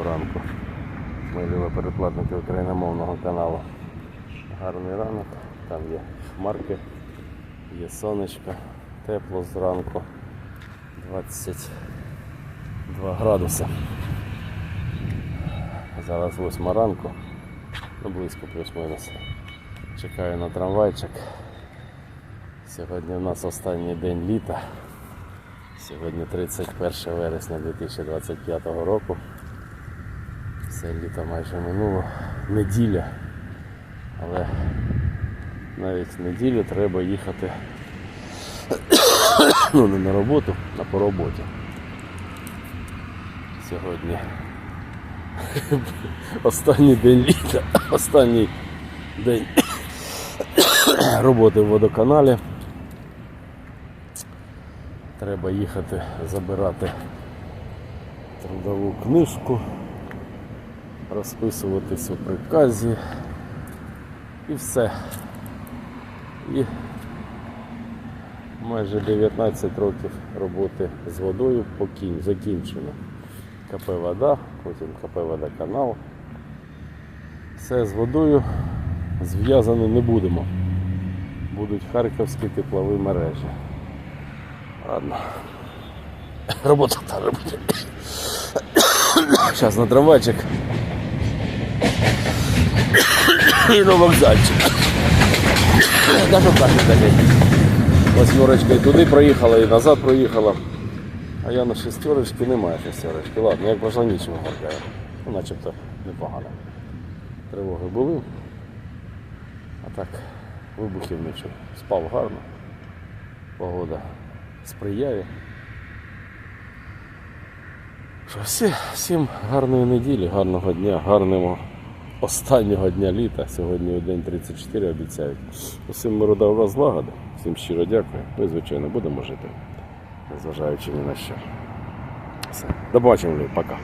Доброго ранку. Ми любі передплатники україномовного каналу. Гарний ранок, там є хмарки, є сонечко, тепло зранку 22 градуси. Зараз 8 ранку, ну близько плюс-мінус. Чекаю на трамвайчик. Сьогодні у нас останній день літа. Сьогодні 31 вересня 2025 року. Все літо майже минуло. Неділя. Але навіть неділю треба їхати ну, не на роботу, а по роботі. Сьогодні останній день літа, останній день роботи в водоканалі. Треба їхати забирати трудову книжку, розписуватись у приказі і все. І майже 19 років роботи з водою закінчено. КП вода, потім КП водоканал. Все з водою зв'язано не будемо. Будуть харківські теплові мережі. Ладно. Робота та робота. Сейчас на трамвайчик. І на вокзальчик. Даже так не далі. Восьмерочка і туди проїхала, і назад проїхала. А я на шестерочці немає шестерочки. Ладно, як пройшла нічого горкає. Ну, начебто непогано. Тривоги були. А так, вибухів не чув. Спав гарно. Погода сприяє. Що всі, всім гарної неділі, гарного дня, гарного останнього дня літа. Сьогодні у день 34 обіцяють. Усім миру вас злагоди. Всім щиро дякую. Ми, звичайно, будемо жити, незважаючи ні на що. Все. До побачення, пока.